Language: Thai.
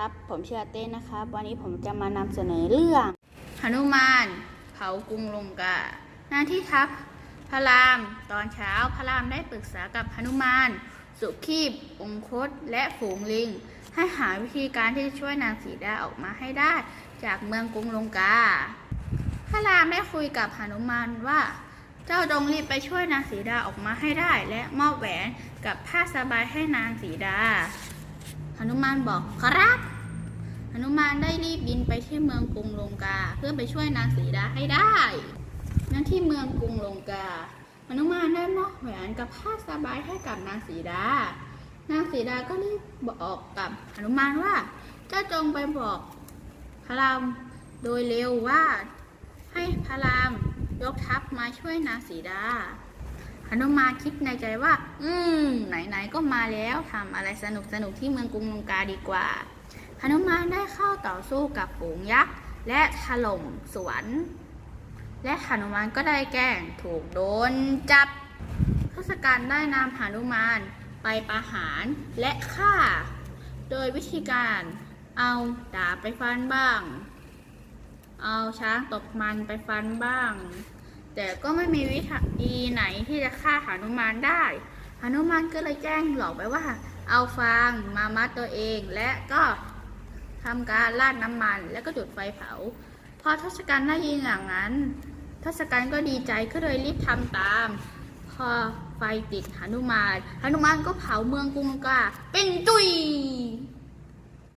ครับ ผมชื่อเต้นนะครับ วันนี้ผมจะมานำเสนอเรื่องหนุมานเผากรุงลงกาหน้าที่ครับพระราม ตอนเช้าพระรามได้ปรึกษากับหนุมาน สุขีบองคต และฝูงลิง ให้หาวิธีการที่จะช่วยนางสีดาออกมาให้ได้ จากเมืองกรุงลงกา พระรามได้คุยกับหนุมานว่า เจ้าจงรีบไปช่วยนางสีดาออกมาให้ได้ และมอบแหวนกับผ้าสบายให้นางสีดาหนุมานบอกครับ นุมานได้รีบบินไปที่เมืองกรุงลงกา เพื่อไปช่วยนางสีดาให้ได้นั่นที่เมืองกรุงลงกาหนุมานได้มอบแหวนกับผ้าสบายให้กับนางสีดา นางสีดาก็รีบบอกกับหนุมานว่าเจ้าจงไปบอกพระรามโดยเร็วว่าให้พระรามยกทัพมาช่วยนางสีดาหนุมานคิดในใจว่า อืม ไหนๆก็มาแล้วทำอะไรสนุกสนุกๆที่เมืองกรุงลงกาดีกว่า นุมานได้เข้าต่อสู้กับฝูงยักษ์ และถล่มสวน และหนุมานก็ได้แกล้งถูกโดนจับทศกัณฐ์ได้นำหนุมานไปประหารและฆ่า โดยวิธีการเอาดาบไปฟันบ้าง เอาช้างตกมันไปฟันบ้าง แต่ก็ไม่มีวิธีไหนที่จะฆ่าหนุมานได้หนุมานก็เลยแจ้งหลอกไปว่า เอาฟางมามัดตัวเองและก็ ทำการราดน้ำมันแล้วก็จุดไฟเผา พอทศกัณฐ์ได้ยินอย่างนั้น ทศกัณฐ์ก็ดีใจก็เลยรีบทำตาม พอไฟติดหนุมานหนุมานก็เผาเมืองกรุงกาเป็นจุย